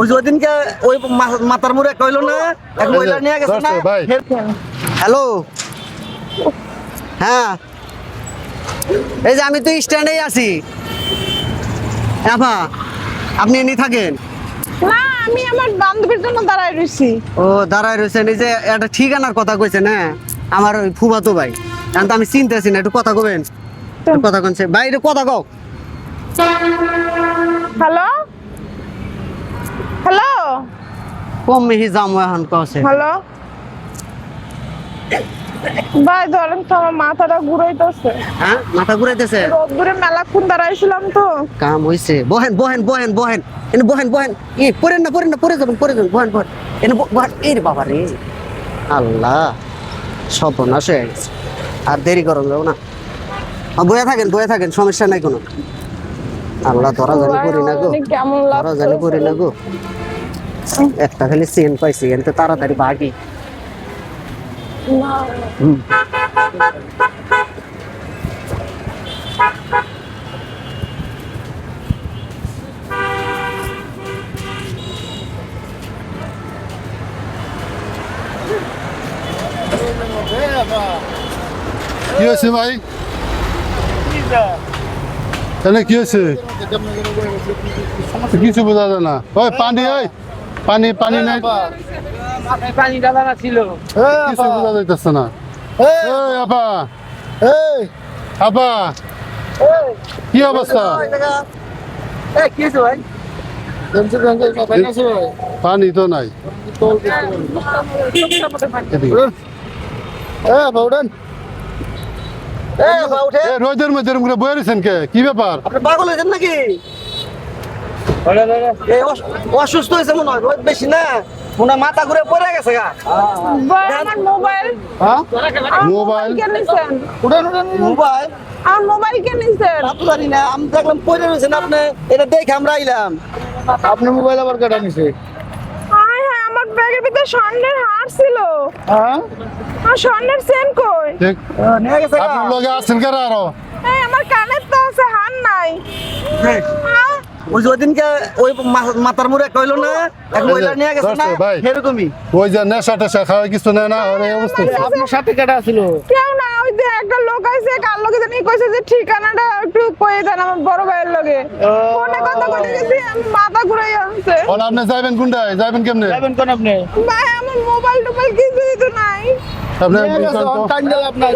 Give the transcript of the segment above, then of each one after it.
ওই যে ওই মাথার মুড়ে কইলো না এক মহিলা নিয়ে গেছে না? হ্যালো? হ্যাঁ। এই যে আমি তো স্ট্যান্ডেই আছি। হ্যাঁ আপনি এনে থাকেন। না আমি আমার বান্ধবীর জন্য দাঁড়ায় রইছি। ও দাঁড়ায় রয়েছেন। এই যে একটা ঠিকানার কথা কইছেন হ্যাঁ? আমার ওই ফুফাতো ভাই। কারণ তো আমি চিনতেছি না একটু কথা কবেন। কথা কনছে ভাই একটু কথা কও। হ্যালো? কম মিহি যাম এখন কছে হ্যালো? ভাই ধরেন তো আমার মাথাটা ঘুরাইতেছে। হ্যাঁ? মাথা ঘুরাইতেছে? রোদ্দুরে মেলাক্ষণ দাঁড়াইছিলাম তো। কাম হইছে। বহেন বহেন বহেন বহেন। এনে বহেন বহেন। ই পড়েন না পড়েন না পড়ে যাবেন পড়ে যাবেন। বহেন বহেন। এনে বহেন। এই রে বাবা রে। আল্লাহ সর্বনাশ হয়ে গেছে। আর দেরি করুন যাব না। বয়ে থাকেন বয়ে থাকেন সমস্যা নাই কোনো। আল্লাহ ধরা জানি করি না গো। জানি করি না গো। একটা খালি চেন পাইছি এনতে তাড়াতাড়ি হুম। কি হয়েছে ভাই? তাহলে কি হয়েছে? কিছু বোঝা যায় না। ওই পানি ওই। পানি পানি নাই। পানি ডালা না ছিল কিছু বোঝা যাইতেছে না? এই। আপা এই। আপা কি অবস্থা পানি তো নাই। রোদের মধ্যে বয়ে রয়েছেন কে? কি ব্যাপার? পাগল হয়েছেন নাকি? অসুস্থ হয়েছে মনে হয় রোদ বেশি না? মনে মাথা ঘুরে পড়ে গেছে গা। মোবাইল। হ্যাঁ? মোবাইল? মোবাইল? আমার মোবাইল কে নিছেন? জানি না আমি দেখলাম পড়ে রয়েছেন আপনি এটা দেখে আমরা আইলাম। আপনার মোবাইল আবার কেটা নিছে? হায় হায় আমার ব্যাগের ভিতরে স্বর্ণের হার ছিল। হ্যাঁ? আর স্বর্ণের চেন কই? ঠিক। নিয়ে গেছে গা। লগে আসছেন কারা আরও? এই আমার কানের তো আছে হার নাই। হ্যাঁ। ওই যে ওইদিনকে ওই মাথার মুড়ে কইলো না এক মহিলা নিয়ে গেছে না। সেরকমই। ওই যে নেশা টেশা খাওয়া কিছু নেয় না আর অবস্থা। আপনার সাথে কেটা ছিল কেউ না ওই যে একটা লোক আইছে কার লোকে জানি কইছে যে ঠিকানাটা একটু কয়ে দেন আমার বড় ভাইয়ের লগে। ফোনে কথা কইতে গেছি মাথা ঘুরাই আনছে। বল আপনি যাবেন কোনটায় যাবেন কেমনে? যাবেন কোন আপনি? ভাই আমার মোবাইল টোবাইল কিছুই তো নাই। আপনি আপনার কান্ডেল আপনার।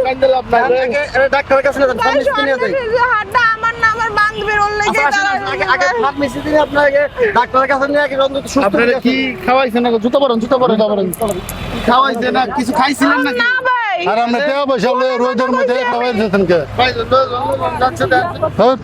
ডাক্তারের কাছে নিয়ে যান, ভাই ফার্মেসিতে নিয়ে যাই। স্বর্ণের আমার না আমার বান্ধবীর আচ্ছা, আপনারা কি খাওয়াইছেন জুতো পরেন জুতো পরেন না কিছু খাইছিলেন নাকি আর পয়সা লয়ে রোদের মধ্যে খাওয়াই দিতেন কে হ্যাঁ?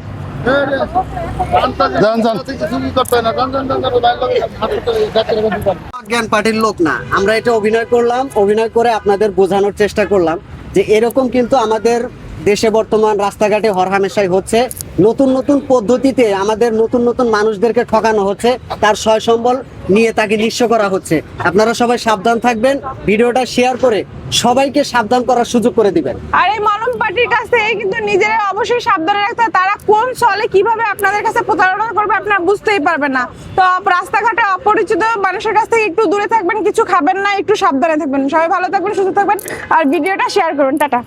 জ্ঞান পার্টির লোক না আমরা এটা অভিনয় করলাম অভিনয় করে আপনাদের বোঝানোর চেষ্টা করলাম যে এরকম কিন্তু আমাদের দেশে বর্তমান রাস্তাঘাটে হরহামেশাই হচ্ছে। নতুন নতুন পদ্ধতিতে আমাদের নতুন নতুন মানুষদেরকে ঠকানো হচ্ছে। তার সয় সম্বল নিয়ে তাকে নিঃস্ব করা হচ্ছে। আপনারা সবাই সাবধান থাকবেন। ভিডিওটা শেয়ার করে সবাইকে সাবধান করার সুযোগ করে দিবেন। আর এই মলম পার্টির কাছ কিন্তু নিজেরা অবশ্যই সাবধানে রাখতে। তারা কোন চলে কীভাবে আপনাদের কাছে প্রতারণা করবে আপনারা বুঝতেই পারবেন না। তো রাস্তাঘাটে অপরিচিত মানুষের কাছ থেকে একটু দূরে থাকবেন, কিছু খাবেন না, একটু সাবধানে থাকবেন। সবাই ভালো থাকবেন, সুস্থ থাকবেন। আর ভিডিওটা শেয়ার করুন। টাটা।